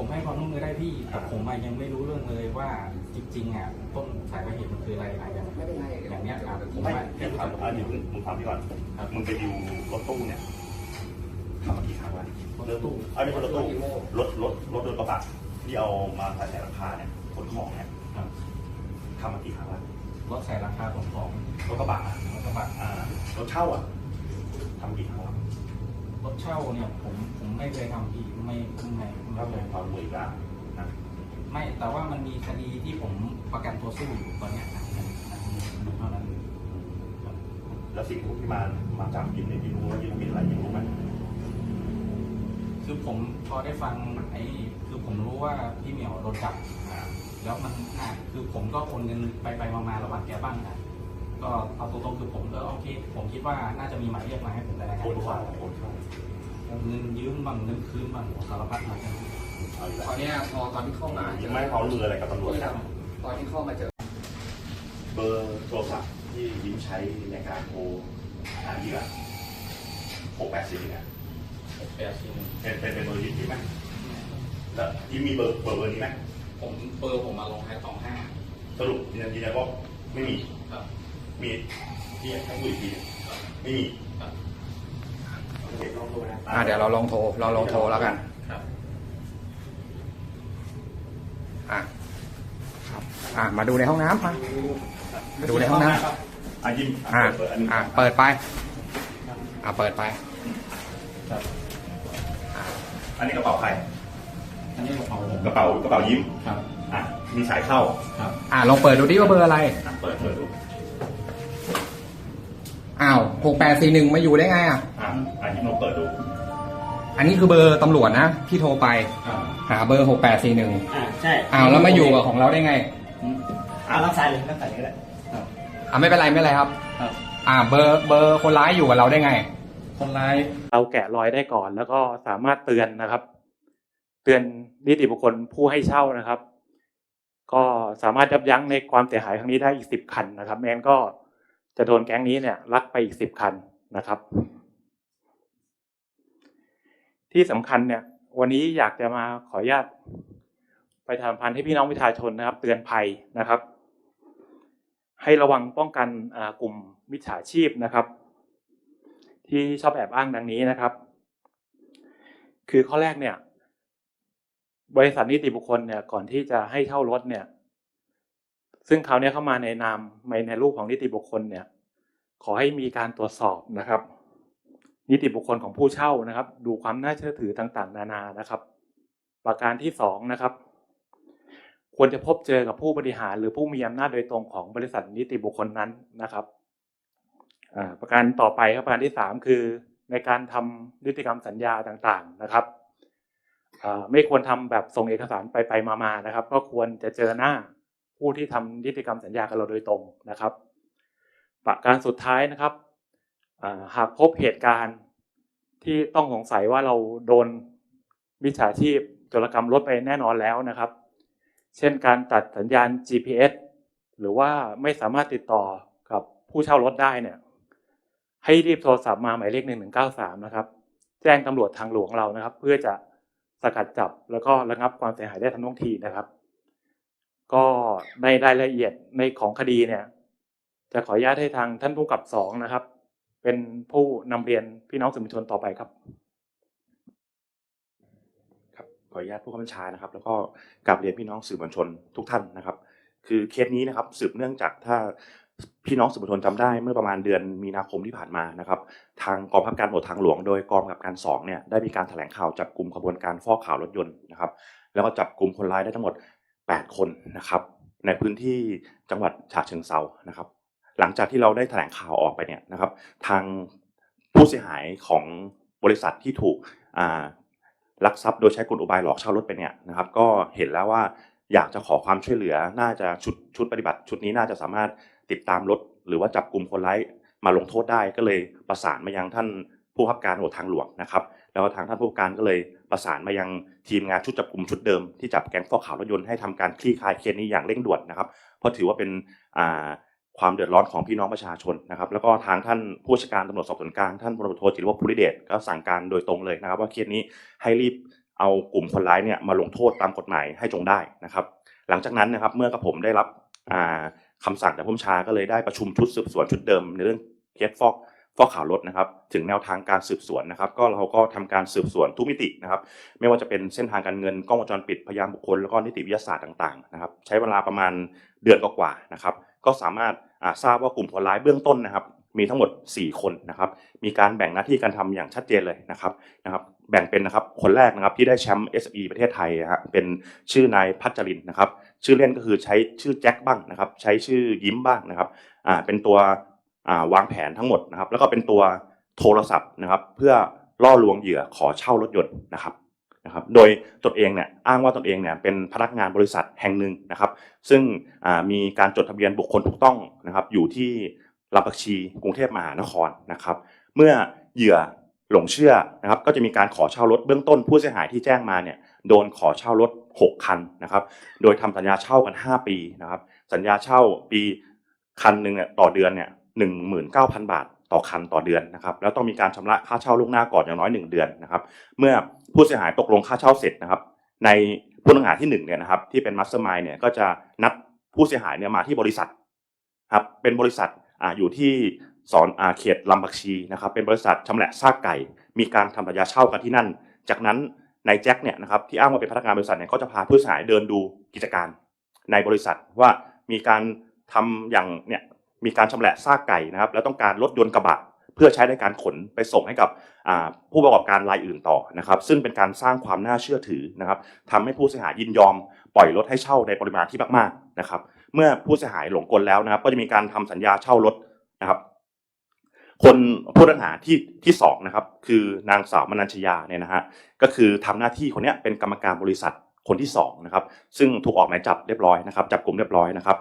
ผมให้ความร่วมมือได้พี่แต่ผมอะยังไม่รู้เรื่องเลยว่าจริงๆอะต้นสายปลายเหตุมันคืออะไรอะอย่างไม่เป็นไรอย่างเนี้ยครับผมไม่ว่าพี่ถามอันนี้มึงมึงถามพี่ก่อนครับมึงไปดิวรถตู้เนี่ยทำมากี่ครั้งแล้วรถตู้อันนี้คนรถตู้รถรถรถยนต์กระบะที่เอามาใส่ในราคาเนี่ยขนของเนี่ยครับทำมากี่ครั้งแล้วรถใส่ราคาของของรถกระบะอะรถกระบะอ่ารถเช่าอะทำกี่ครั้งแล้วรถเช่าเนี่ยผมผมไม่เคยทำพี่ไม่ไม่ ก็ไม่เป็นความรวยอีกแล้วนะไม่แต่ว่ามันมีคดีที่ผมประกันตัวสู้อยู่ตอนเนี้ยนะเท่านั้นครับแล้วสิ่งที่มามาจับยินเนี่ยที่รู้ว่ายินเป็นอะไรยินรู้ไหมคือผมพอได้ฟังไอ้คือผมรู้ว่าพี่เหมียวโดนจับ อ่าแล้วมันอะคือผมก็โอนเงินไปไปมามาระหว่างแกบ้างนะก็เอาตรงๆคือผมก็โอเค ผมคิดว่าน่าจะมีหมายเรียกมาให้ผมได้รายงาโอนนตัวเข้าโอนเข้า เงินยืมบ้างเงินคืนบ้างสารพัดมากันเอาอีกตแล้อวนเนี้ยพอตอนที่เข้ามาเจยังอไม่ให้เขาลืออะไรกับตำรวจที่นะตอนที่เข้ามาเจอ เบอร์โทรศัพท์ที่ยิ้มใช้ในการโทรหาเหยื่อหกแปดสี่เนี่ยแปดสิบเป็นเป็นเป็นเบอร์ยิ้มใช่ไหมแล้วยิ้มมีเบอร์เบอร์เบอร์นี้ไหมผมเบอร์ผมมาลงท้ายสองห้าสรุปยืนยันยืนยันว่าไม่มี ครับมีที่ให้คุยอีกทีไม่มีครับเดี๋ยวล องดูนะอ่าเดี๋ยวเราลองโทร เราลองโทรแล้วกัน ครับอะอะมาดูในห้องน้ำมามาดูในห้องน้อะยิ้มำอะเปิดอันนี้อะเปิดไป อะเปิดไปครับอันนี้กระเป๋าใครอันนี้กระเป๋าผมกระเป๋ากระเป๋ายิ้มครับ อะมีสายเข้าครับอะลองเปิดดูดิว่าเบอร์อะไร อะเปิดเปิดดูอ้าวหกแปดสี่หนึ่งมาอยู่ได้ไงอะ อะอะยิ้มลองเปิดดูอันนี้คือเบอร์ตำรวจนะที่โทรไปครับหาเบอร์หกแปดสี่หนึ่งอ่าใช่อ้าวแล้วมาอยู่กับของเราได้ไงอ่ารับสายเลยรับสายเลยก็ได้ครับอะไม่เป็นไรไม่เป็นไรครับ ครับ อ่าเบอร์เบอร์คนร้ายอยู่กับเราได้ไง คนร้ายเราแกะรอยได้ก่อน แล้วก็สามารถเตือนนะครับ เตือนนิติบุคคลผู้ให้เช่านะครับ ก็สามารถยับยั้งในความเสียหายครั้งนี้ได้อีกสิบคันนะครับแม้นก็จะโดนแก๊งนี้เนี่ยลักไปอีกสิบคันนะครับ ที่สำคัญเนี่ย วันนี้อยากจะมาขออนุญาตไปทำพันให้พี่น้องประชาชนนะครับ เตือนภัยนะครับ ให้ระวังป้องกันกลุ่มมิจฉาชีพนะครับ ที่ชอบแอบอ้างดังนี้นะครับ คือข้อแรกเนี่ย บริษัทนิติบุคคลเนี่ยก่อนที่จะให้เช่ารถเนี่ย ซึ่งเขาเนี่ยเข้ามาในนามในในรูปของนิติบุคคลเนี่ย ขอให้มีการตรวจสอบนะครับ นิติบุคคลของผู้เช่านะครับ ดูความน่าเชื่อถือต่างๆ นานานะครับ ประการที่สองนะครับ ควรจะพบเจอกับผู้บริหาร หรือผู้มีอำนาจโดยตรงของบริษัทนิติบุคคลนั้นนะครับประการต่อไปครับประการที่สามคือ ในการทำนิติกรรมสัญญาต่างๆนะครับไม่ควรทำแบบส่งเอกสารไปไปมาๆนะครับ ก็ควรจะเจอหน้าผู้ที่ทำนิติกรรมสัญญากับเราโดยตรงนะครับ ประการสุดท้ายนะครับ หากพบเหตุการณ์ที่ต้องสงสัยว่าเราโดนมิจฉาชีพโจรกรรมรถไปแน่นอนแล้วนะครับ เช่นการตัดสัญญาณ GPS หรือว่าไม่สามารถติดต่อกับผู้เช่ารถได้เนี่ย ให้รีบโทรศัพท์มาหมายเลขหนึ่งหนึ่งเก้าสามนะครับ แจ้งตำรวจทางหลวงเรานะครับ เพื่อจะสกัดจับแล้วก็ระงับความเสียหายได้ทันท่วงทีนะครับ ก็ในรายละเอียดในของคดีเนี่ย จะขออนุญาตให้ทางท่านผู้กำกับสองนะครับ เป็นผู้นำเรียนพี่น้องสื่อมวลชนต่อไปครับครับขออนุญาตผู้ข้าบัญชานะครับ แล้วก็กลับเรียนพี่น้องสื่อมวลชนทุกท่านนะครับ คือเคสนี้นะครับสืบเนื่องจากถ้าพี่น้องสื่อมวลชนจำได้เมื่อประมาณเดือนมีนาคมที่ผ่านมานะครับทางกองบังคับการตรวจทางหลวงโดยกองกำกับการสองเนี่ยได้มีการแถลงข่าวจับกลุ่มขบวนการฟอกข่าวรถยนต์นะครับ แล้วก็จับกลุ่มคนร้ายได้ทั้งหมด 8 คนนะครับ ในพื้นที่จังหวัดฉะเชิงเซานะครับ หลังจากที่เราได้แถลงข่าวออกไปเนี่ยนะครับ ทางผู้เสียหายของบริษัทที่ถูกลักทรัพย์โดยใช้กลอุบายหลอกเช่ารถไปเนี่ยนะครับ ก็เห็นแล้วว่าอยากจะขอความช่วยเหลือ น่าจะชุดชุดปฏิบัติ ชุดนี้น่าจะสามารถติดตามรถ หรือว่าจับกลุ่มคนร้ายมาลงโทษได้ก็เลยประสานมายังท่านผู้บับการตำรวทางหลวงนะครับ แล้วทางท่านผู้การก็เลยประสานมายังทีมงานชุดจับกลุ่มชุดเดิมที่จับแก๊งฟอกขาวรถยนต์ให้ทำการคลี่คลายเคสนี้อย่างเร่งด่วนนะครับ เพราะถือว่าเป็นอ่า ความเดือดร้อนของพี่น้องประชาชนนะครับแล้วก็ทางท่านผู้บัญชการตำรวจสอบสวนกลางท่านพลตำรวจโทจิรวัฒน์ภูริเดชก็สั่งการโดยตรงเลยนะครับ ว่าเคสนี้ให้รีบเอากลุ่มคนร้ายเนี่ยมาลงโทษตามกฎหมายให้จงได้นะครับ หลังจากนั้นนะครับเมื่อกระผมได้รับอ่าคำสั่งจากผู้ชาก็เลยได้ประชุมชุดสืบสวนชุดเดิมในเรื่องเคสฟอกฟอกข่าวรถนะครับถึงแนวทางการสืบสวนนะครับก็เราก็ทำการสืบสวนทุกมิตินะครับไม่ว่าจะเป็นเส้นทางการเงินกล้องวงจรปิดพยานบุคคลแล้วก็นิติวิทยาศาสตร์ต่างๆนะครับใช้เวลาประมาณเดือนกว่าๆนะครับก็สามารถ ทราบว่ากลุ่มคนร้ายเบื้องต้นนะครับ มีทั้งหมด 4 คนนะครับ มีการแบ่งหน้าที่การทำอย่างชัดเจนเลยนะครับนะครับ แบ่งเป็นนะครับคนแรกนะครับที่ได้แชมป์ SE ประเทศไทยนะฮะเป็นชื่อนายพัชรินทร์นะครับ ชื่อเล่นก็คือใช้ชื่อแจ็คบ้างนะครับ ใช้ชื่อยิ้มบ้างนะครับอ่าเป็นตัวอ่าวางแผนทั้งหมดนะครับ แล้วก็เป็นตัวโทรศัพท์นะครับ เพื่อล่อลวงเหยื่อขอเช่ารถยนต์นะครับ นะครับโดยตนเองเนี่ยอ้างว่าตนเองเนี่ยเป็นพนักงานบริษัทแห่งหนึ่งนะครับ ซึ่งมีการจดทะเบียนบุคคลถูกต้องนะครับ อยู่ที่ลำปักชีกรุงเทพมหานครนะครับ เมื่อเหยื่อหลงเชื่อนะครับก็จะมีการขอเช่ารถเบื้องต้นผู้เสียหายที่แจ้งมาเนี่ยโดนขอเช่ารถ 6 คันนะครับ โดยทำสัญญาเช่ากัน 5 ปีนะครับ สัญญาเช่าปีคันหนึ่งเนี่ยต่อเดือนเนี่ยหนึ่งหมื่นเก้าพันบาท ต่อคันต่อเดือนนะครับแล้วต้องมีการชำระค่าเช่าล่วงหน้าก่อนอย่างน้อย 1 เดือนนะครับเมื่อผู้เสียหายตกลงค่าเช่าเสร็จนะครับ ในผู้ต้องหาที่หนึ่งเนี่ยนะครับที่เป็นมัสเตอร์มายเนี่ยก็จะนัดผู้เสียหายเนี่ยมาที่บริษัทครับเป็นบริษัทออยู่ที่สอนอาเขตลำบักชีนะครับเป็นบริษัทชำแหละซากไก่ มีการทำสัญญาเช่ากันที่นั่น จากนั้นนายแจ็คเนี่ยนะครับที่อ้างว่าเป็นพนักงานบริษัทเนี่ยก็จะพาผู้เสียหายเดินดูกิจการ ในบริษัทว่ามีการทำอย่างเนี่ย มีการชำแหละซากไก่นะครับ แล้วต้องการรถยนต์กระบะเพื่อใช้ในการขนไปส่งให้กับผู้ประกอบการรายอื่นต่อนะครับ ซึ่งเป็นการสร้างความน่าเชื่อถือนะครับทำให้ผู้เสียหายยินยอมปล่อยรถให้เช่าในปริมาณที่มากๆนะครับ เมื่อผู้เสียหายหลงกลแล้วนะครับ ก็จะมีการทำสัญญาเช่ารถนะครับ คนผู้ต้องหาที่ที่สองนะครับ คือนางสาวมนัญชยาเนี่ยนะฮะก็คือทำหน้าที่คนเนี้ยเป็นกรรมการบริษัทคนที่สองนะครับซึ่งถูกออกหมายจับเรียบร้อยนะครับจับกลุ่มเรียบร้อยนะครับ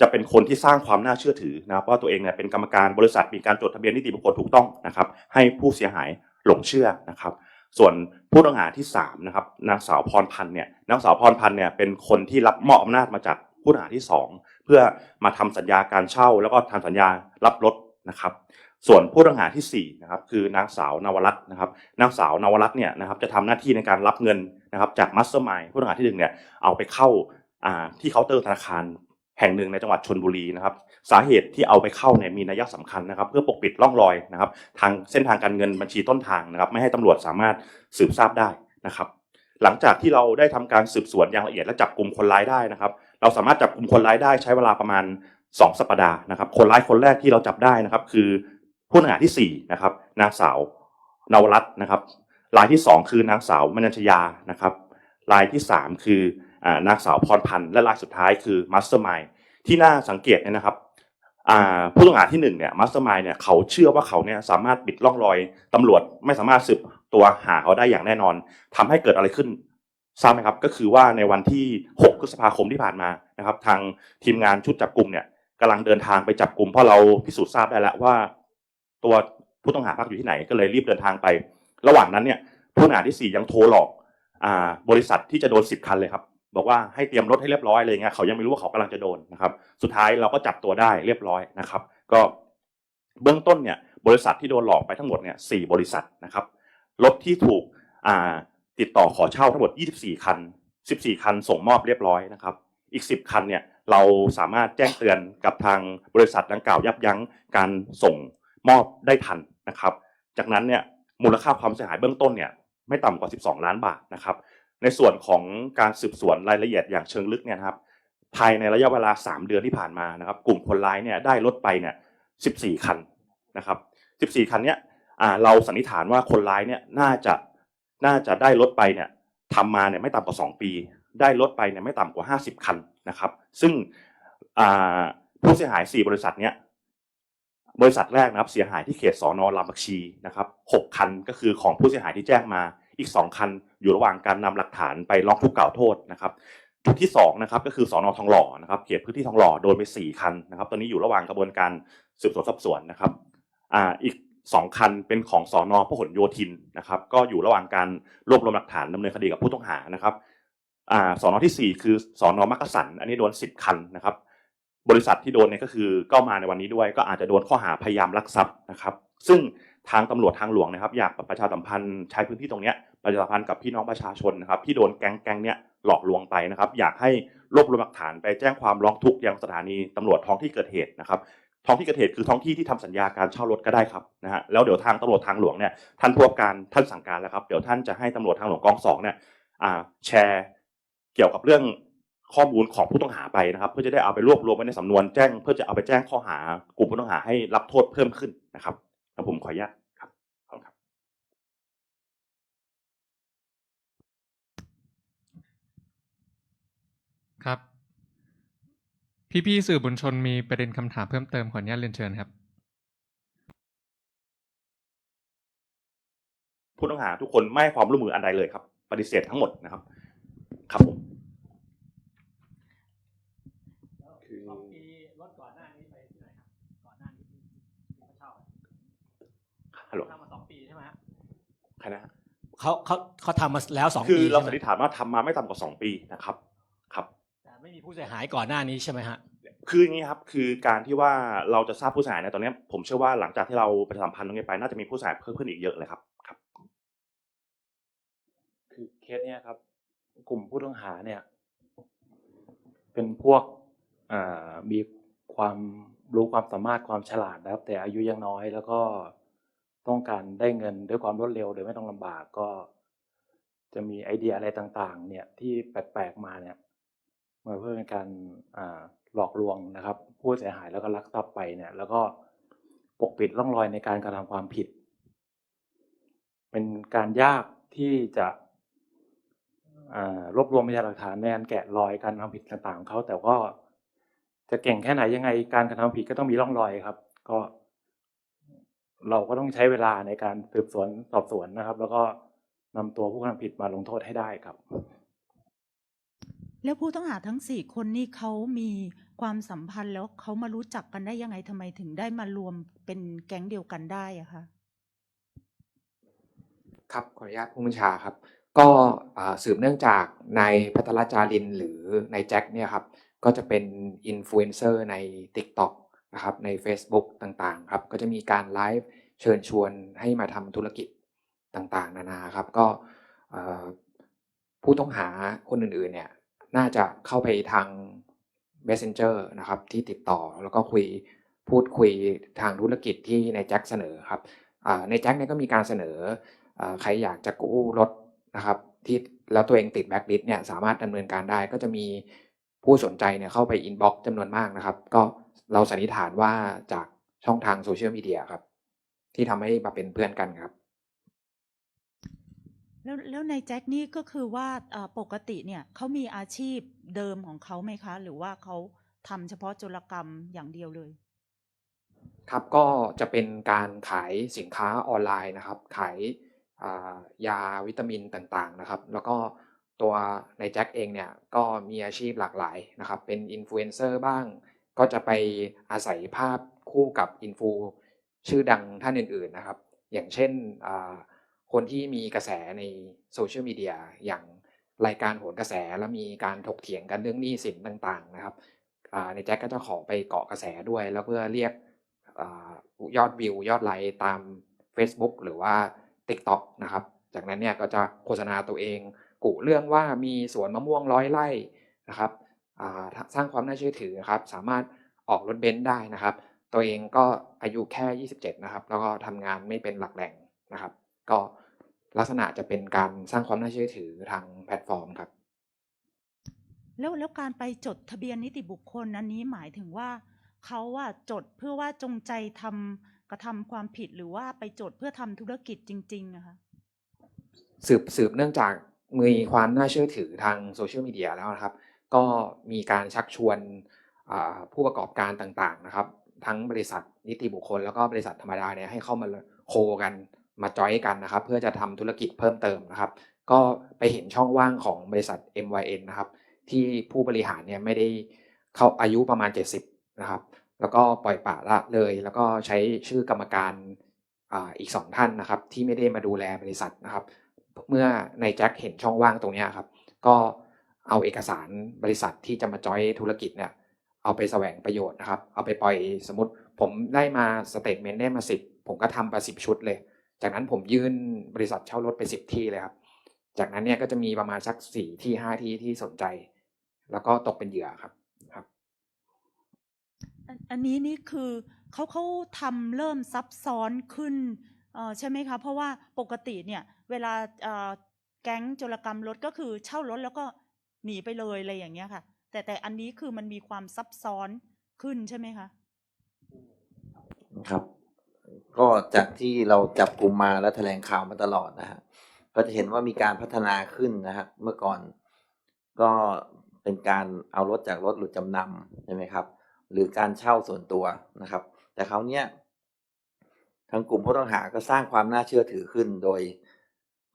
จะเป็นคนที่สร้างความน่าเชื่อถือนะครับว่าตัวเองเนี่ยเป็นกรรมการบริษัทมีการจดทะเบียนนิติบุคคลถูกต้องนะครับ ให้ผู้เสียหายหลงเชื่อนะครับ ส่วนผู้ต้องหาที่สามนะครับนางสาวพรพันธ์เนี่ยนางสาวพรพันธ์เนี่ยเป็นคนที่รับมอบอำนาจมาจากผู้ต้องหาที่สองเพื่อมาทำสัญญาการเช่า แล้วก็ทำสัญญารับรถนะครับส่วนผู้ต้องหาที่สี่นะครับคือนางสาวนวรัตน์นะครับนางสาวนวรัตน์เนี่ยนะครับจะทำหน้าที่ในการรับเงินนะครับจากมัสเตอร์มายผู้ต้องหาที่หนึ่งเนี่ยเอาไปเข้าที่เคาน์เตอร์ธนาคาร แห่งหนึ่งในจังหวัดชนบุรีนะครับ สาเหตุที่เอาไปเข้าเนี่ยมีนัยสำคัญนะครับ เพื่อปกปิดร่องรอยนะครับ ทางเส้นทางการเงินบัญชีต้นทางนะครับ ไม่ให้ตำรวจสามารถสืบทราบได้นะครับ หลังจากที่เราได้ทำการสืบสวนอย่างละเอียดและจับกลุ่มคนร้ายได้นะครับ เราสามารถจับกลุ่มคนร้ายได้ใช้เวลาประมาณ 2 สัปดาห์นะครับ คนร้ายคนแรกที่เราจับได้นะครับ คือผู้ต้องหาที่4นะครับนางสาวนวรัตน์นะครับรายที่ 2 คือนางสาวมนัญชยานะครับรายที่ 3 คือ นางสาวพรพันธ์และรายสุดท้ายคือมาสเตอร์มายที่น่าสังเกตเนี่ยนะครับผู้ต้องหาที่หนึ่งเนี่ยมาสเตอร์มายเนี่ยเขาเชื่อว่าเขาเนี่ยสามารถปิดร่องรอยตำรวจไม่สามารถสืบตัวหาเขาได้อย่างแน่นอนทำให้เกิดอะไรขึ้นทราบไหมครับก็คือว่าในวันที่ 6 พฤษภาคมที่ผ่านมานะครับ ทางทีมงานชุดจับกลุ่มเนี่ยกำลังเดินทางไปจับกลุ่มเพราะเราพิสูจน์ทราบได้แล้วว่า ตัวผู้ต้องหาพักอยู่ที่ไหนก็เลยรีบเดินทางไป ระหว่างนั้นเนี่ยผู้ต้องหาที่สี่ยังโทรหลอกอบริษัทที่จะโดนสิบคันเลยครับ บอกว่าให้เตรียมรถให้เรียบร้อยอะไรเงี้ยเขายังไม่รู้ว่าเขากำลังจะโดนนะครับ สุดท้ายเราก็จับตัวได้เรียบร้อยนะครับ ก็เบื้องต้นเนี่ยบริษัทที่โดนหลอกไปทั้งหมดเนี่ยสี่บริษัทนะครับรถที่ถูกอ่าติดต่อขอเช่าทั้งหมด 24 คัน 14 คันส่งมอบเรียบร้อยนะครับ อีก 10 คันเนี่ยเราสามารถแจ้งเตือนกับทางบริษัทดังกล่าวยับยั้งการส่งมอบได้ทันนะครับ จากนั้นเนี่ยมูลค่าความเสียหายเบื้องต้นเนี่ยไม่ต่ำกว่า 12 ล้านบาทนะครับ ในส่วนของการสืบสวนรายละเอียดอย่างเชิงลึกเนี่ยครับภายในระยะเวลา 3 เดือนที่ผ่านมานะครับ กลุ่มคนร้ายเนี่ยได้รถไปเนี่ย14 คันนะครับ 14 คันเนี้ยเราสันนิษฐานว่าคนร้ายเนี่ยน่าจะน่าจะได้รถไปเนี่ยทำมาเนี่ยไม่ต่ำกว่า 2 ปี ได้รถไปเนี่ยไม่ต่ำกว่า 50 คันนะครับ ซึ่งผู้เสียหาย 4 บริษัทเนี้ยบริษัทแรกนะครับเสียหายที่เขตสอนอลำบักชีนะครับ 6 คันก็คือของผู้เสียหายที่แจ้งมา อีก 2 คันอยู่ระหว่างการนำหลักฐานไปร้องทุกข์กล่าวโทษนะครับจุดที่2นะครับก็คือสอนอทองหล่อนะครับเขตพื้นที่ทองหล่อโดนไป 4 คันนะครับ ตอนนี้อยู่ระหว่างกระบวนการสืบสวนสอบสวนนะครับอ่าอีก 2 คันเป็นของสอนอพหลโยธินนะครับ ก็อยู่ระหว่างการรวบรวมหลักฐานดำเนินคดีกับผู้ต้องหานะครับอ่าสอนอที่ 4 คือสอนอมักกะสัน อันนี้โดน 10 คันนะครับ บริษัทที่โดนเนี่ยก็คือก็มาในวันนี้ด้วย ก็อาจจะโดนข้อหาพยายามลักทรัพย์นะครับ ซึ่งทางตำรวจทางหลวงนะครับ อยากประชาสัมพันธ์ใช้พื้นที่ตรงเนี้ย ประชาสัมพันธ์กับพี่น้องประชาชนนะครับที่โดนแก๊งแก๊งเนี้ยหลอกลวงไปนะครับ อยากให้รวบรวมหลักฐานไปแจ้งความร้องทุกข์ยังสถานีตำรวจท้องที่เกิดเหตุนะครับ ท้องที่เกิดเหตุคือท้องที่ที่ทำสัญญาการเช่ารถก็ได้ครับนะฮะแล้วเดี๋ยวทางตำรวจทางหลวงเนี่ยท่านผู้ว่าการท่านสั่งการแล้วครับเดี๋ยวท่านจะให้ตำรวจทางหลวงกองสองเนี่ยแชร์เกี่ยวกับเรื่องข้อมูลของผู้ต้องหาไปนะครับ เพื่อจะได้เอาไปรวบรวมไว้ในสำนวนแจ้ง เพื่อจะเอาไปแจ้งข้อหากลุ่มผู้ต้องหาให้รับโทษเพิ่มขึ้นนะครับผมขออนุญาตครับขอบคุณครับ ครับ พี่ๆสื่อมวลชนมีประเด็นคำถามเพิ่มเติมขออนุญาตเรียนเชิญครับ ผู้ต้องหาทุกคนไม่ให้ความร่วมมืออันใดเลยครับ ปฏิเสธทั้งหมดนะครับ ครับผมสองปีรถก่อนหน้านี้ไปที่ไหนครับก่อนหน้านี้ที่ที่เขาเช่าอะฮัลโหล ทำมาสองปีใช่ไหมฮะใครนะฮะเขาเขาเขาทำมาแล้วสองคือปีเราใช่สันไหมนิษฐานว่าทำมาไม่ต่ำกว่าสองปีนะครับครับแต่ไม่มี ผู้เสียหายก่อนหน้านี้ใช่ไหมฮะคืออย่างนี้ครับคือการที่ว่าเราจะทราบผู้เสียหายในตอนนี้ผมเชื่อว่าหลังจากที่เราประชาสัมพันธ์ตรงนี้ไปน่าจะมีผู้เสียหายเพิ่มขึ้นอีกเยอะเลยครับครับ คือเคสเนี้ยครับ กลุ่มผู้ต้องหาเนี่ย เป็นพวกอ่ามีความรู้ความสามารถความฉลาดนะครับ แต่อายุยังน้อยแล้วก็ต้องการได้เงินด้วยความรวดเร็วโดยไม่ต้องลำบากก็ จะมีไอเดียอะไรต่าง ๆ เนี่ยที่แปลกๆมาเนี่ย มาเพื่อเป็นการหลอกลวงนะครับ ผู้เสียหายแล้วก็ลักทรัพย์ไปเนี่ย แล้วก็ปกปิดร่องรอยในการกระทำความผิด เป็นการยากที่จะรวบรวมพยานหลักฐานในการแกะรอยการทำผิดต่างๆของเขาแต่ก็จะเก่งแค่ไหนยังไง การกระทำผิดก็ต้องมีร่องรอยครับ ก็ เราก็ต้องใช้เวลาในการสืบสวนสอบสวนนะครับ แล้วก็นำตัวผู้กระทำผิดมาลงโทษให้ได้ครับ แล้วผู้ต้องหาทั้งสี่คนนี่เขามีความสัมพันธ์แล้วเขามารู้จักกันได้ยังไงทำไมถึงได้มารวมเป็นแก๊งเดียวกันได้อะคะครับขออนุญาตผู้บัญชาครับ ก็สืบเนื่องจากนายพัทรจาริน หรือนายแจ็คเนี่ยครับก็จะเป็นอินฟลูเอนเซอร์ใน TikTok นะครับใน Facebook ต่างๆครับก็จะมีการไลฟ์เชิญชวนให้มาทำธุรกิจต่างๆ นานาครับก็ผู้ต้องหาคนอื่นๆเนี่ย น่าจะเข้าไปทาง Messenger นะครับที่ติดต่อแล้วก็คุยพูดคุยทางธุรกิจที่นายแจ็คเสนอครับอ่าในแจ็คเนี่ยก็มีการเสนออใครอยากจะกู้รถนะครับที่แล้วตัวเองติดแบ็กลิสเนี่ยสามารถดำเนินการได้ก็จะมีผู้สนใจเนี่ยเข้าไปอินบ็อกซ์จำนวนมากนะครับ ก็เราสันนิษฐานว่าจากช่องทางโซเชียลมีเดียครับ ที่ทำให้มาเป็นเพื่อนกันครับ แล้วแล้วในแจ็คนี่ก็คือว่าปกติเนี่ยเขามีอาชีพเดิมของเขาไหมคะ หรือว่าเขาทำเฉพาะโจรกรรมอย่างเดียวเลย ครับก็จะเป็นการขายสินค้าออนไลน์นะครับ ขายยาวิตามินต่างๆนะครับ แล้วก็ตัวในแจ็คเองเนี่ยก็มีอาชีพหลากหลายนะครับ เป็นอินฟลูเอนเซอร์บ้าง ก็จะไปอาศัยภาพคู่กับอินฟูชื่อดังท่านอื่นๆนะครับ อย่างเช่นอ คนที่มีกระแสในโซเชียลมีเดียอย่างรายการโหนกระแสแล้วมีการถกเถียงกันเรื่องหนี้สินต่างๆนะครับในแจ็คก็จะขอไปเกาะกระแสด้วย แล้วเพื่อเรียกอยอดวิวยอดไลค์ตาม Facebook หรือว่า TikTok นะครับ จากนั้นเนี่ยก็จะโฆษณาตัวเองกุเรื่องว่ามีสวนมะม่วงร้อยไร่นะครับสร้างความน่าเชื่อถือครับสามารถออกรถเบนซ์ได้นะครับ ตัวเองก็อายุแค่ 27 นะครับ แล้วก็ทำงานไม่เป็นหลักแหล่งนะครับ ก็ ลักษณะจะเป็นการสร้างความน่าเชื่อถือทางแพลตฟอร์มครับ แล้วแล้วการไปจดทะเบียนนิติบุคคลอันนี้หมายถึงว่าเขาว่าจดเพื่อว่าจงใจทำกระทำความผิดหรือว่าไปจดเพื่อทำธุรกิจจริงๆอะคะสืบสืบเนื่องจากมีความน่าเชื่อถือทางโซเชียลมีเดียแล้วนะครับ ก็มีการชักชวนอ่าผู้ประกอบการต่างๆนะครับ ทั้งบริษัทนิติบุคคล แล้วก็บริษัทธรรมดาเนี่ยให้เข้ามาโคกัน มาจอยกันนะครับ เพื่อจะทำธุรกิจเพิ่มเติมนะครับ ก็ไปเห็นช่องว่างของบริษัท MYN นะครับ ที่ผู้บริหารเนี่ยไม่ได้เข้าอายุประมาณ 70 นะครับ แล้วก็ปล่อยปละละเลย แล้วก็ใช้ชื่อกรรมการอ,อีกสองท่านนะครับ ที่ไม่ได้มาดูแลบริษัทนะครับ เมื่อในแจ็คเห็นช่องว่างตรงนี้ครับ ก็เอาเอกสารบริษัทที่จะมาจอยธุรกิจเนี่ยเอาไปแสวงประโยชน์นะครับ เอาไปปล่อยสมมติผมได้มาสเตทเมนต์ได้มาสิบผมก็ทำไปสิบชุดเลย จากนั้นผมยื่นบริษัทเช่ารถไปสิบที่เลยครับ จากนั้นเนี่ยก็จะมีประมาณสักสี่ที่ห้าที่ที่สนใจ แล้วก็ตกเป็นเหยื่อครับครับ อันอันนี้นี่คือเขาเขาทำเริ่มซับซ้อนขึ้นเอ่อใช่ไหมคะ เพราะว่าปกติเนี่ย เวลาเอ่อแก๊งโจรกรรมรถก็คือเช่ารถแล้วก็หนีไปเลยอะไรอย่างเงี้ยค่ะ แต่แต่อันนี้คือมันมีความซับซ้อนขึ้นใช่ไหมคะ ครับ ก็จากที่เราจับกลุ่มมาและแถลงข่าวมาตลอดนะฮะก็จะเห็นว่ามีการพัฒนาขึ้นนะฮะเมื่อก่อนก็เป็นการเอารถจากรถหลุดจำนำใช่ไหมครับ หรือการเช่าส่วนตัวนะครับ แต่คราวเนี้ยทางกลุ่มผู้ต้องหาก็สร้างความน่าเชื่อถือขึ้น โดย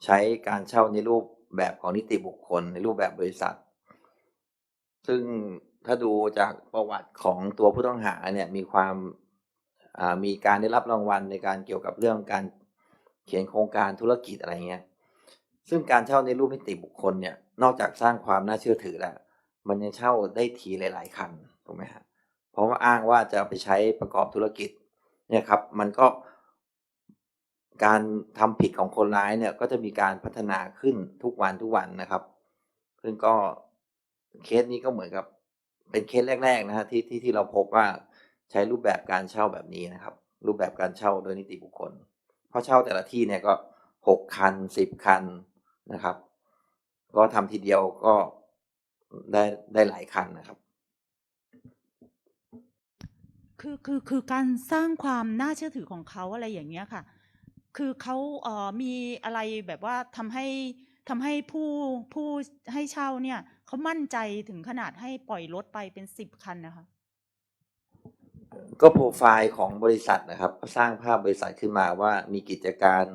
ใช้การเช่าในรูปแบบของนิติบุคคล ในรูปแบบบริษัท ซึ่งถ้าดูจากประวัติของตัวผู้ต้องหาเนี่ยมีความ มีการได้รับรางวัลในการเกี่ยวกับเรื่องการเขียนโครงการธุรกิจอะไรเงี้ย ซึ่งการเช่าในรูปนิติบุคคลเนี่ย นอกจากสร้างความน่าเชื่อถือแล้ว มันยังเช่าได้ทีหลาย ๆ คันถูกไหมฮะ เพราะว่าอ้างว่าจะไปใช้ประกอบธุรกิจ เนี่ยครับ มันก็ การทำผิดของคนร้ายเนี่ย ก็จะมีการพัฒนาขึ้นทุกวันทุกวันนะครับ ซึ่งก็เคสนี้ก็เหมือนกับ เป็นเคสแรก ๆ นะฮะที่ที่ที่เราพบว่า ใช้รูปแบบการเช่าแบบนี้นะครับ รูปแบบการเช่าโดยนิติบุคคลเพราะเช่าแต่ละที่เนี่ยก็หกคันสิบคันนะครับ ก็ทำทีเดียวก็ได้ได้หลายคันนะครับ คือคือคือการสร้างความน่าเชื่อถือของเขาอะไรอย่างเงี้ยค่ะ คือเขาเอ่อมีอะไรแบบว่าทำให้ทำให้ผู้ผู้ให้เช่าเนี่ยเขามั่นใจถึงขนาดให้ปล่อยรถไปเป็นสิบคันนะคะ ก็โปรไฟล์ของบริษัทนะครับ สร้างภาพบริษัทขึ้นมาว่ามีกิจการ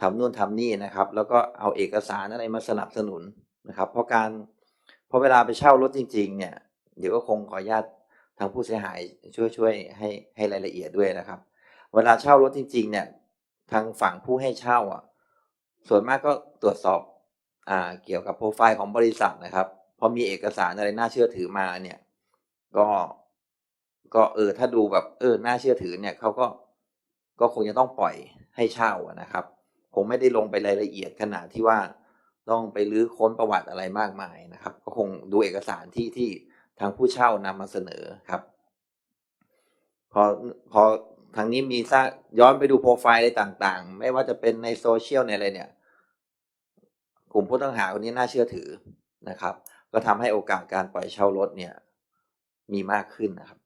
ทำนู่นทำนี่นะครับ แล้วก็เอาเอกสารอะไรมาสนับสนุนนะครับ เพราะการพอเวลาไปเช่ารถจริง ๆ เนี่ย เดี๋ยวก็คงขออนุญาตทางผู้เสียหายช่วยช่วยให้ให้รายละเอียดด้วยนะครับ เวลาเช่ารถจริง ๆ เนี่ย ทางฝั่งผู้ให้เช่าอะ ส่วนมากก็ตรวจสอบอ่าเกี่ยวกับโปรไฟล์ของบริษัทนะครับ พอมีเอกสารอะไรน่าเชื่อถือมาเนี่ย ก็ ก็เออถ้าดูแบบเออน่าเชื่อถือเนี่ยเขาก็ก็คงจะต้องปล่อยให้เช่านะครับ คงไม่ได้ลงไปรายละเอียดขนาดที่ว่าต้องไปรื้อค้นประวัติอะไรมากมายนะครับ ก็คงดูเอกสารที่ที่ทางผู้เช่านำมาเสนอครับ พอพอทางนี้มีสร้าย้อนไปดูโปรไฟล์อะไรต่างๆ ไม่ว่าจะเป็นในโซเชียลในอะไรเนี่ย กลุ่มผู้ต้องหาคนนี้น่าเชื่อถือนะครับ ก็ทำให้โอกาสการปล่อยเช่ารถเนี่ย มีมากขึ้นนะครับ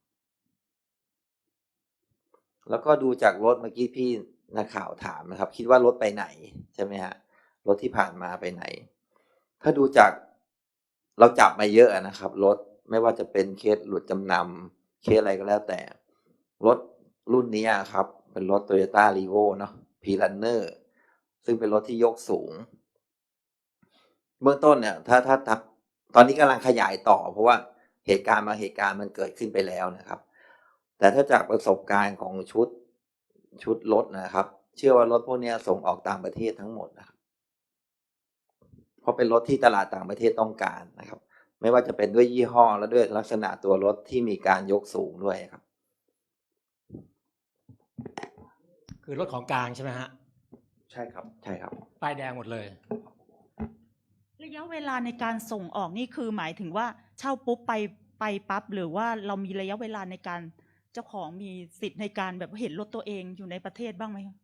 แล้วก็ดูจากรถเมื่อกี้พี่นักข่าวถามนะครับ คิดว่ารถไปไหนใช่ไหมฮะรถที่ผ่านมาไปไหน ถ้าดูจากเราจับมาเยอะนะครับ รถไม่ว่าจะเป็นเคสหลุดจำนำเคสอะไรก็แล้วแต่ รถรุ่นนี้ครับ เป็นรถ Toyota r e v o เนาะ p r u n n e r ซึ่งเป็นรถที่ยกสูง เบื้องต้นเนี่ยถ้าถ้าตอนนี้กำลังขยายต่อ เพราะว่าเหตุการณ์บาเหตุการณ์มันเกิดขึ้นไปแล้วนะครับ แต่ถ้าจากประสบการณ์ของชุดชุดรถนะครับ เชื่อว่ารถพวกเนี้ยส่งออกต่างประเทศทั้งหมดนะครับ เพราะเป็นรถที่ตลาดต่างประเทศต้องการนะครับ ไม่ว่าจะเป็นด้วยยี่ห้อและด้วยลักษณะตัวรถที่มีการยกสูงด้วยครับ คือรถของกลางใช่ไหมฮะใช่ครับใช่ครับป้ายแดงหมดเลย ระยะเวลาในการส่งออกนี่คือหมายถึงว่าเช่าปุ๊บไปไปปั๊บหรือว่าเรามีระยะเวลาในการ เจ้าของมีสิทธิ์ในการแบบเห็นรถตัวเองอยู่ในประเทศบ้างไหมคะ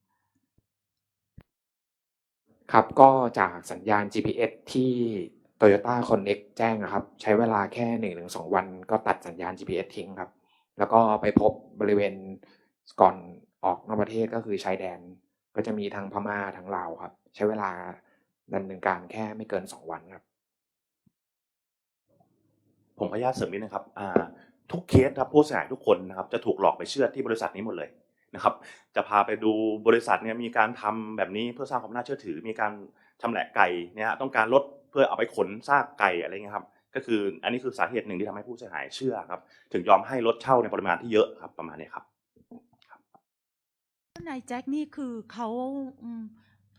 ครับก็จากสัญญาณ GPS ที่ Toyota Connect แจ้งนะครับ ใช้เวลาแค่1นถึงสวัน ก็ตัดสัญญาณ GPS ทิ้งครับ แล้วก็ไปพบบริเวณก่อนออกนอกประเทศก็คือชายแดน ก็จะมีทั้งพม่าทั้งลาวครับ ใช้เวลาดำเนินการแค่ไม่เกิน 2 วันครับ ผมขออนุญาตเสริมนิดนะครับอ่า ทุกเคสครับผู้เสียหายทุกคนนะครับจะถูกหลอกไปเชื่อที่บริษัทนี้หมดเลยนะครับ จะพาไปดูบริษัทเนี่ยมีการทำแบบนี้เพื่อสร้างความน่าเชื่อถือ มีการชำแหละไก่เนี่ยฮะต้องการลดเพื่อเอาไปขนซากไก่อะไรเงี้ยครับก็คืออันนี้คือสาเหตุหนึ่งที่ทำให้ผู้เสียหายเชื่อครับ ถึงยอมให้รถเช่าในปริมาณที่เยอะครับประมาณนี้ครับนายแจ็คนี่คือเขา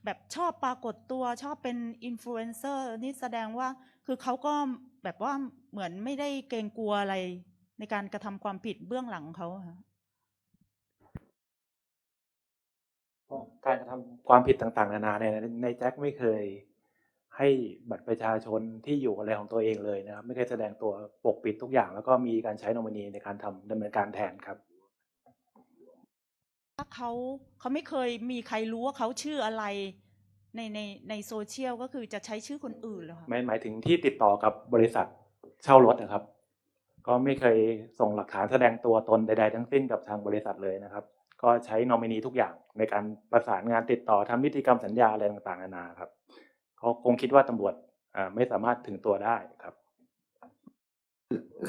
แบบชอบปรากฏตัวชอบเป็นอินฟลูเอนเซอร์นี่แสดงว่าคือเขาก็แบบว่าเหมือนไม่ได้เกรงกลัวอะไร ในการกระทำความผิดเบื้องหลังของเขาอะค่ะการกระทำความผิดต่างๆ นานาเนี่ยในแจ็คไม่เคยให้ให้บัตรประชาชนที่อยู่อะไรของตัวเองเลยนะครับ ไม่เคยแสดงตัวปกปิดทุกอย่าง แล้วก็มีการใช้นอมินีในการทำดำเนินการแทนครับถ้าเขาเขาไม่เคยมีใครรู้ว่าเขาชื่ออะไรในในในโซเชียลก็คือจะใช้ชื่อคนอื่นเหรอคะหมายหมายถึงที่ติดต่อกับบริษัทเช่ารถนะครับ ก็ไม่เคยส่งหลักฐานแสดงตัวตนใดๆทั้งสิ้นกับทางบริษัทเลยนะครับ ก็ใช้นอมินีทุกอย่างในการประสานงานติดต่อทำนิติกรรมสัญญาอะไรต่างๆนานาครับเขาคงคิดว่าตำรวจไม่สามารถถึงตัวได้ครับ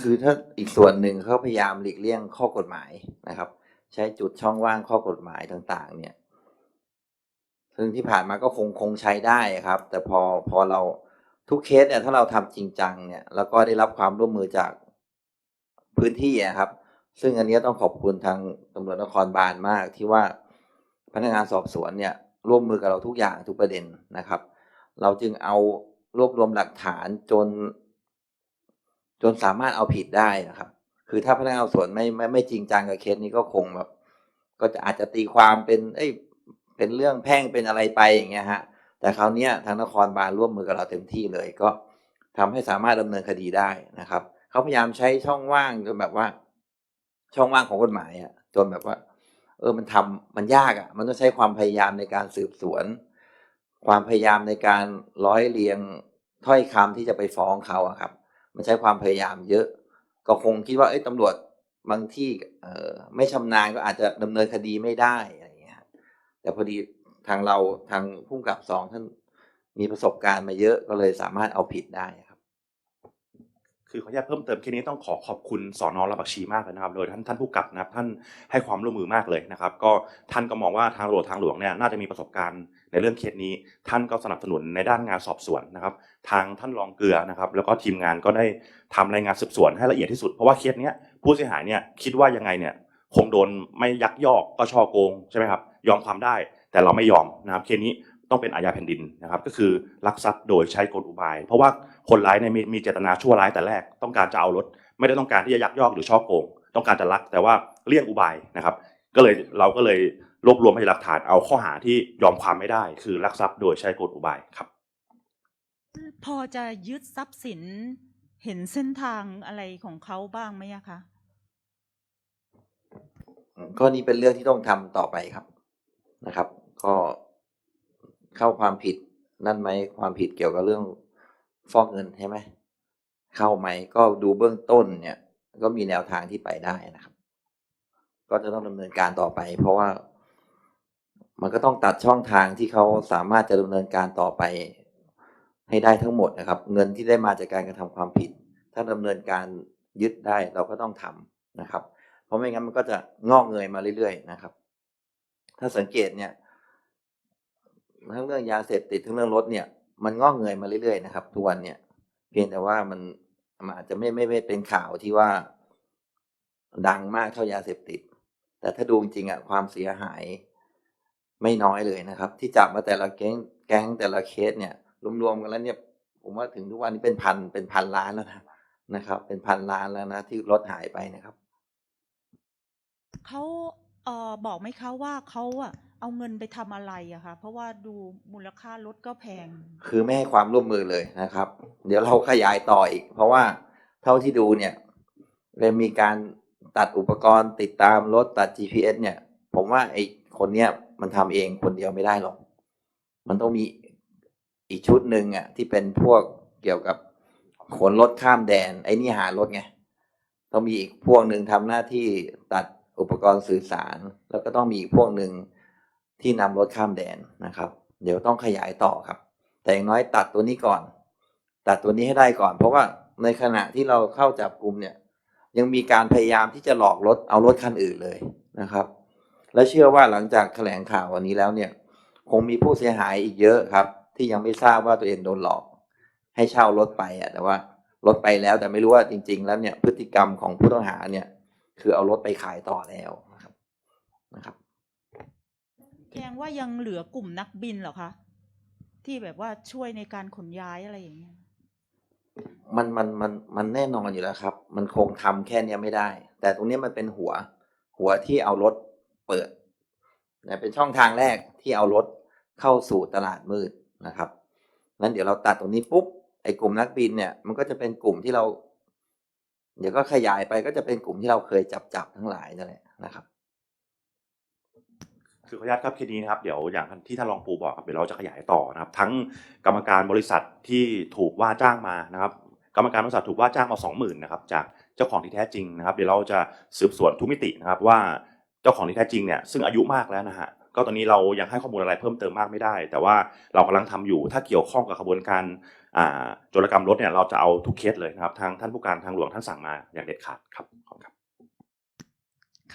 คือถ้าอีกส่วนหนึ่งเขาพยายามหลีกเลี่ยงข้อกฎหมายนะครับ ใช้จุดช่องว่างข้อกฎหมายต่าง ๆ เนี่ย ซึ่งที่ผ่านมาก็คงคงใช้ได้ครับ แต่พอพอเราทุกเคสเนี่ยถ้าเราทำจริงจังเนี่ยแล้วก็ได้รับความร่วมมือจาก พื้นที่อะครับ ซึ่งอันนี้ต้องขอบคุณทางตำรวจนครบาลมากที่ว่าพนักงานสอบสวนเนี่ยร่วมมือกับเราทุกอย่างทุกประเด็นนะครับ เราจึงเอารวบรวมหลักฐานจน จนสามารถเอาผิดได้นะครับ คือถ้าพนักงานสอบสวนไม่ไม่ไม่จริงจังกับเคสนี้ก็คงแบบ ก็จะอาจจะตีความเป็น เอ้ยเป็นเรื่องแพ่งเป็นอะไรไปอย่างเงี้ยฮะ แต่คราวนี้ทางนครบาลร่วมมือกับเราเต็มที่เลย ก็ทำให้สามารถดำเนินคดีได้นะครับ เขาพยายามใช้ช่องว่างจนแบบว่า ช่องว่างของกฎหมายอะจนแบบว่า เออมันทำมันยากอะมันต้องใช้ความพยายามในการสืบสวน ความพยายามในการร้อยเรียงถ้อยคำที่จะไปฟ้องเขาอะครับ มันใช้ความพยายามเยอะ ก็คงคิดว่าเอ้ยตำรวจบางที่เออไม่ชำนาญก็อาจจะดำเนินคดีไม่ได้อะไรอย่างเงี้ยแต่พอดีทางเราทางผู้กำกับสองท่านมีประสบการณ์มาเยอะก็เลยสามารถเอาผิดได้ คือขออนุญาตเพิ่มเติมแค่นี้ต้องขอขอบคุณสอนอระบักชีมากเลยนะครับโดยท่านท่านผู้กับนะครับท่านให้ความร่วมมือมากเลยนะครับ ก็ท่านก็มองว่าทางตำรวจทางหลวงเนี่ยน่าจะมีประสบการณ์ในเรื่องเคสนี้ ท่านก็สนับสนุนในด้านงานสอบสวนนะครับ ทางท่านรองเกลือนะครับ แล้วก็ทีมงานก็ได้ทำรายงานสืบสวนให้ละเอียดที่สุดเพราะว่าเคสเนี้ยผู้เสียหายเนี่ยคิดว่ายังไงเนี่ยคงโดนไม่ยักยอกก็ช่อโกงใช่ไหมครับยอมความได้แต่เราไม่ยอมนะครับเคสนี้ ต้องเป็นอาญาแผ่นดินนะครับ ก็คือลักทรัพย์โดยใช้กลอุบาย เพราะว่าคนร้ายเนี่ยมีมีเจตนาชั่วร้ายแต่แรกต้องการจะเอารถ ไม่ได้ต้องการที่จะยักยอกหรือช่อโกง ต้องการจะลักแต่ว่าเลี่ยงอุบายนะครับ ก็เลยเราก็เลยรวบรวมพยานหลักฐานเอาข้อหาที่ยอมความไม่ได้ คือลักทรัพย์โดยใช้กลอุบายครับ พอจะยึดทรัพย์สินเห็นเส้นทางอะไรของเขาบ้างไหมอะคะก็นี่เป็นเรื่องที่ต้องทำต่อไปครับนะครับ ก็ เข้าความผิดนั่นไหมความผิดเกี่ยวกับเรื่องฟอกเงินใช่ไหมเข้าไหมก็ดูเบื้องต้นเนี่ย ก็มีแนวทางที่ไปได้นะครับ ก็จะต้องดำเนินการต่อไป เพราะว่ามันก็ต้องตัดช่องทางที่เขาสามารถจะดำเนินการต่อไปให้ได้ทั้งหมดนะครับ เงินที่ได้มาจากการกระทำความผิด ถ้าดำเนินการยึดได้เราก็ต้องทำนะครับ เพราะไม่งั้นมันก็จะงอกเงยมาเรื่อยๆนะครับ ถ้าสังเกตเนี่ย ทั้งเรื่องยาเสพติดทั้งเรื่องรถเนี่ย มันงอกเงยมาเรื่อยๆนะครับทุกวันเนี่ย เพียงแต่ว่ามันมันอาจจะไม่ไม่ไม่เป็นข่าวที่ว่า ดังมากเท่ายาเสพติด แต่ถ้าดูจริงอะความเสียหายไม่น้อยเลยนะครับ ที่จับมาแต่ละแก๊งแก๊งแต่ละเคสเนี่ยรวมๆกันแล้วเนี่ย ผมว่าถึงทุกวันนี้เป็นพันเป็นพันล้านแล้วนะนะครับ เป็นพันล้านแล้วนะที่รถหายไปนะครับเขาเออบอกไหมคะว่าเขาอะ เอาเงินไปทำอะไรอะคะเพราะว่าดูมูลค่ารถก็แพง คือไม่ให้ความร่วมมือเลยนะครับ เดี๋ยวเราขยายต่ออีก เพราะว่าเท่าที่ดูเนี่ยเลยมีการตัดอุปกรณ์ติดตามรถตัด GPS เนี่ย ผมว่าไอ้คนเนี้ยมันทำเองคนเดียวไม่ได้หรอก มันต้องมีอีกชุดหนึ่งอะที่เป็นพวกเกี่ยวกับขนรถข้ามแดน ไอ้นี่หารถไงต้องมีอีกพวกหนึ่งทำหน้าที่ตัดอุปกรณ์สื่อสาร แล้วก็ต้องมีอีกพวกหนึ่ง ที่นำรถข้ามแดนนะครับ เดี๋ยวต้องขยายต่อครับ แต่อย่างน้อยตัดตัวนี้ก่อน ตัดตัวนี้ให้ได้ก่อน เพราะว่าในขณะที่เราเข้าจับกลุ่มเนี่ยยังมีการพยายามที่จะหลอกรถเอารถคันอื่นเลยนะครับ และเชื่อว่าหลังจากแถลงข่าววันนี้แล้วเนี่ย คงมีผู้เสียหายอีกเยอะครับ ที่ยังไม่ทราบว่าตัวเองโดนหลอก ให้เช่ารถไปอะแต่ว่ารถไปแล้วแต่ไม่รู้ว่าจริง ๆ แล้วเนี่ยพฤติกรรมของผู้ต้องหาเนี่ย คือเอารถไปขายต่อแล้วนะครับนะครับ แสดงว่ายังเหลือกลุ่มนักบินเหรอคะ ที่แบบว่าช่วยในการขนย้ายอะไรอย่างเงี้ย มันมันมันมันแน่นอนอยู่แล้วครับ มันคงทำแค่เนี้ยไม่ได้ แต่ตรงเนี้ยมันเป็นหัว หัวที่เอารถเปิดนะเป็นช่องทางแรกที่เอารถเข้าสู่ตลาดมืดนะครับนั้นเดี๋ยวเราตัดตรงนี้ปุ๊บไอ้กลุ่มนักบินเนี่ยมันก็จะเป็นกลุ่มที่เรา เดี๋ยวก็ขยายไปก็จะเป็นกลุ่มที่เราเคยจับจับทั้งหลายนั่นแหละนะครับ คือขออนุญาตครับเคสนี้นะครับเดี๋ยวอย่างที่ท่านรองปูบอกครับเดี๋ยวเราจะขยายต่อนะครับ ทั้งกรรมการบริษัทที่ถูกว่าจ้างมานะครับกรรมการบริษัทถูกว่าจ้างมาสองหมื่นนะครับจากเจ้าของที่แท้จริงนะครับ เดี๋ยวเราจะสืบสวนทุกมิตินะครับว่าเจ้าของที่แท้จริงเนี่ยซึ่งอายุมากแล้วนะฮะก็ตอนนี้เรายังให้ข้อมูลอะไรเพิ่มเติมมากไม่ได้ แต่ว่าเรากำลังทำอยู่ถ้าเกี่ยวข้องกับขบวนการอ่าโจรกรรมรถเนี่ยเราจะเอาทุกเคสเลยนะครับ ทางท่านผู้การทางหลวงท่านสั่งมาอย่างเด็ดขาดครับขอบคุณครับ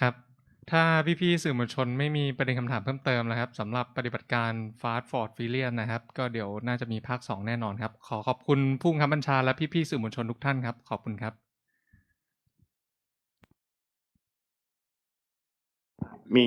ครับ ถ้าพี่ๆสื่อมวลชนไม่มีประเด็นคำถามเพิ่มเติมนะครับสำหรับปฏิบัติการ Fast Ford f u r i o u s นะครับ ก็เดี๋ยวน่าจะมีภาค 2 แน่นอนครับ ขอขอบคุณผู้บังคับบัญชาและพี่ๆสื่อมวลชนทุกท่านครับ ขอบคุณครับ มี